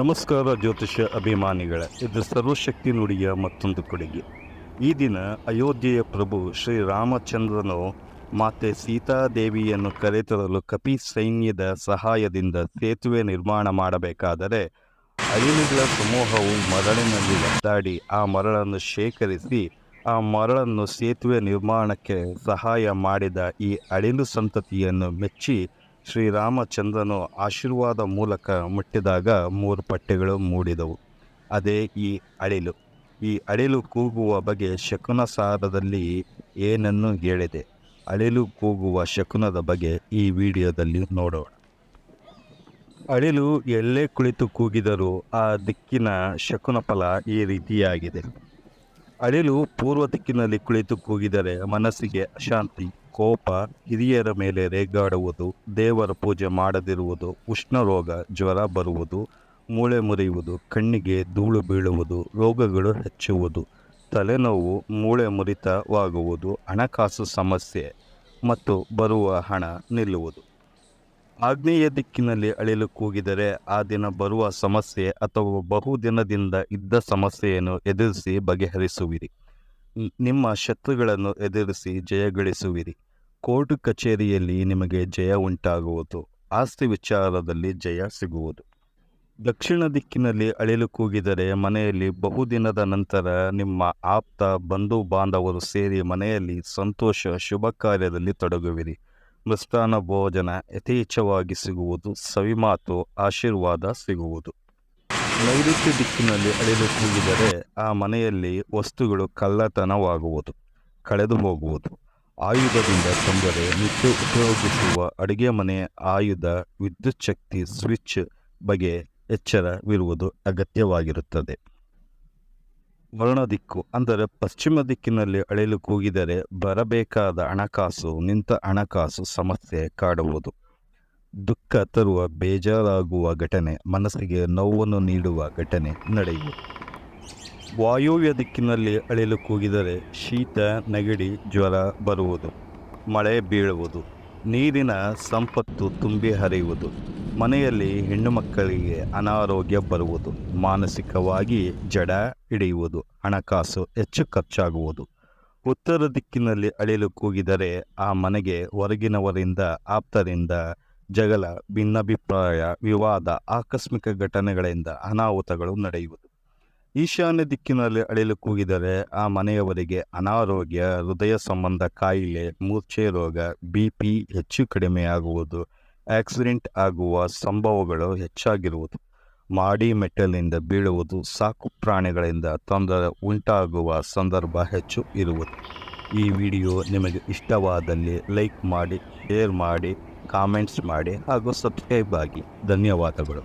ನಮಸ್ಕಾರ ಜ್ಯೋತಿಷ್ಯ ಅಭಿಮಾನಿಗಳೇ, ಇದು ಸರ್ವಶಕ್ತಿ ನುಡಿಯ ಮತ್ತೊಂದು ಕೊಡುಗೆ. ಈ ದಿನ ಅಯೋಧ್ಯೆಯ ಪ್ರಭು ಶ್ರೀರಾಮಚಂದ್ರನು ಮಾತೆ ಸೀತಾದೇವಿಯನ್ನು ಕರೆತರಲು ಕಪಿ ಸೈನ್ಯದ ಸಹಾಯದಿಂದ ಸೇತುವೆ ನಿರ್ಮಾಣ ಮಾಡಬೇಕಾದರೆ ಅಳಿಲಿಗಳ ಸಮೂಹವು ಮರಳಿನಲ್ಲಿ ಒದ್ದಾಡಿ ಆ ಮರಳನ್ನು ಶೇಖರಿಸಿ, ಆ ಮರಳನ್ನು ಸೇತುವೆ ನಿರ್ಮಾಣಕ್ಕೆ ಸಹಾಯ ಮಾಡಿದ ಈ ಅಳಿಲು ಸಂತತಿಯನ್ನು ಮೆಚ್ಚಿ ಶ್ರೀರಾಮಚಂದ್ರನು ಆಶೀರ್ವಾದ ಮೂಲಕ ಮುಟ್ಟಿದಾಗ ಮೂರು ಪಟ್ಟೆಗಳು ಮೂಡಿದವು. ಅದೇ ಈ ಅಳಿಲು. ಈ ಅಳಿಲು ಕೂಗುವ ಬಗ್ಗೆ ಶಕುನ ಸಾರದಲ್ಲಿ ಏನನ್ನು ಹೇಳಿದೆ? ಅಳಿಲು ಕೂಗುವ ಶಕುನದ ಬಗ್ಗೆ ಈ ವಿಡಿಯೋದಲ್ಲಿ ನೋಡೋಣ. ಅಳಿಲು ಎಲ್ಲೇ ಕುಳಿತು ಕೂಗಿದರೂ ಆ ದಿಕ್ಕಿನ ಶಕುನ ಫಲ ಈ ರೀತಿಯಾಗಿದೆ. ಅಳಿಲು ಪೂರ್ವ ದಿಕ್ಕಿನಲ್ಲಿ ಕುಳಿತು ಕೂಗಿದರೆ ಮನಸ್ಸಿಗೆ ಅಶಾಂತಿ ಕೋಪ, ಹಿರಿಯರ ಮೇಲೆ ರೇಗಾಡುವುದು, ದೇವರ ಪೂಜೆ ಮಾಡದಿರುವುದು, ಉಷ್ಣರೋಗ, ಜ್ವರ ಬರುವುದು, ಮೂಳೆ ಮುರಿಯುವುದು, ಕಣ್ಣಿಗೆ ಧೂಳು ಬೀಳುವುದು, ರೋಗಗಳು ಹೆಚ್ಚುವುದು, ತಲೆನೋವು ಮೂಳೆ ಮುರಿತವಾಗುವುದು, ಹಣಕಾಸು ಸಮಸ್ಯೆ ಮತ್ತು ಬರುವ ಹಣ ನಿಲ್ಲುವುದು. ಆಗ್ನೇಯ ದಿಕ್ಕಿನಲ್ಲಿ ಅಳಿಲು ಕೂಗಿದರೆ ಆ ದಿನ ಬರುವ ಸಮಸ್ಯೆ ಅಥವಾ ಬಹುದಿನದಿಂದ ಇದ್ದ ಸಮಸ್ಯೆಯನ್ನು ಎದುರಿಸಿ ಬಗೆಹರಿಸುವಿರಿ. ನಿಮ್ಮ ಶತ್ರುಗಳನ್ನು ಎದುರಿಸಿ ಜಯಗಳಿಸುವಿರಿ. ಕೋರ್ಟ್ ಕಚೇರಿಯಲ್ಲಿ ನಿಮಗೆ ಜಯ ಉಂಟಾಗುವುದು. ಆಸ್ತಿ ವಿಚಾರದಲ್ಲಿ ಜಯ ಸಿಗುವುದು. ದಕ್ಷಿಣ ದಿಕ್ಕಿನಲ್ಲಿ ಅಳಿಲು ಕೂಗಿದರೆ ಮನೆಯಲ್ಲಿ ಬಹುದಿನದ ನಂತರ ನಿಮ್ಮ ಆಪ್ತ, ಬಂಧು ಬಾಂಧವರು ಸೇರಿ ಮನೆಯಲ್ಲಿ ಸಂತೋಷ, ಶುಭ ಕಾರ್ಯದಲ್ಲಿ ತೊಡಗುವಿರಿ. ಮೃಷ್ಟಾನ ಭೋಜನ ಯಥೇಚ್ಛವಾಗಿ ಸಿಗುವುದು, ಸವಿಮಾತು, ಆಶೀರ್ವಾದ ಸಿಗುವುದು. ನೈಋತ್ಯ ದಿಕ್ಕಿನಲ್ಲಿ ಅಳಿಲು ಕೂಗಿದರೆ ಆ ಮನೆಯಲ್ಲಿ ವಸ್ತುಗಳು ಕಳ್ಳತನವಾಗುವುದು ಕಳೆದು ಹೋಗುವುದು ಆಯುಧದಿಂದ ತೊಂದರೆ, ನಿತ್ಯ ಉಪಯೋಗಿಸುವ ಅಡುಗೆ ಮನೆ, ಆಯುಧ, ವಿದ್ಯುತ್ ಶಕ್ತಿ, ಸ್ವಿಚ್ ಬಗ್ಗೆ ಎಚ್ಚರವಿರುವುದು ಅಗತ್ಯವಾಗಿರುತ್ತದೆ. ವರ್ಣ ದಿಕ್ಕು, ಅಂದರೆ ಪಶ್ಚಿಮ ದಿಕ್ಕಿನಲ್ಲಿ ಅಳೆಯಲು ಕೂಗಿದರೆ ಬರಬೇಕಾದ ಹಣಕಾಸು, ನಿಂತ ಹಣಕಾಸು ಸಮಸ್ಯೆ ಕಾಡುವುದು. ದುಃಖ ತರುವ ಬೇಜಾರಾಗುವ ಘಟನೆ, ಮನಸ್ಸಿಗೆ ನೋವನ್ನು ನೀಡುವ ಘಟನೆ ನಡೆಯುವುದು. ವಾಯುವ್ಯ ದಿಕ್ಕಿನಲ್ಲಿ ಅಳಿಲು ಕೂಗಿದರೆ ಶೀತ, ನೆಗಡಿ, ಜ್ವರ ಬರುವುದು. ಮಳೆ ಬೀಳುವುದು. ನೀರಿನ ಸಂಪತ್ತು ತುಂಬಿ ಹರಿಯುವುದು. ಮನೆಯಲ್ಲಿ ಹೆಣ್ಣು ಮಕ್ಕಳಿಗೆ ಅನಾರೋಗ್ಯ ಬರುವುದು. ಮಾನಸಿಕವಾಗಿ ಜಡ ಹಿಡಿಯುವುದು. ಹಣಕಾಸು ಹೆಚ್ಚು ಖರ್ಚಾಗುವುದು. ಉತ್ತರ ದಿಕ್ಕಿನಲ್ಲಿ ಅಳಿಲು ಕೂಗಿದರೆ ಆ ಮನೆಗೆ ಹೊರಗಿನವರಿಂದ, ಆಪ್ತರಿಂದ ಜಗಳ, ಭಿನ್ನಾಭಿಪ್ರಾಯ, ವಿವಾದ, ಆಕಸ್ಮಿಕ ಘಟನೆಗಳಿಂದ ಅನಾಹುತಗಳು ನಡೆಯುವುದು. ಈಶಾನ್ಯ ದಿಕ್ಕಿನಲ್ಲಿ ಅಳಿಲು ಕೂಗಿದರೆ ಆ ಮನೆಯವರಿಗೆ ಅನಾರೋಗ್ಯ, ಹೃದಯ ಸಂಬಂಧ ಕಾಯಿಲೆ, ಮೂರ್ಛೆ ರೋಗ, ಬಿ ಪಿ ಹೆಚ್ಚು ಕಡಿಮೆಯಾಗುವುದು, ಆಕ್ಸಿಡೆಂಟ್ ಆಗುವ ಸಂಭವಗಳು ಹೆಚ್ಚಾಗಿರುವುದು. ಮಾಡಿ ಮೆಟ್ಟಲಿನಿಂದ ಬೀಳುವುದು ಸಾಕು ಪ್ರಾಣಿಗಳಿಂದ ತೊಂದರೆ ಉಂಟಾಗುವ ಸಂದರ್ಭ ಹೆಚ್ಚು ಇರುವುದು. ಈ ವಿಡಿಯೋ ನಿಮಗೆ ಇಷ್ಟವಾದಲ್ಲಿ ಲೈಕ್ ಮಾಡಿ, ಶೇರ್ ಮಾಡಿ, ಕಾಮೆಂಟ್ಸ್ ಮಾಡಿ ಹಾಗೂ ಸಬ್ಸ್ಕ್ರೈಬ್ ಆಗಿ. ಧನ್ಯವಾದಗಳು.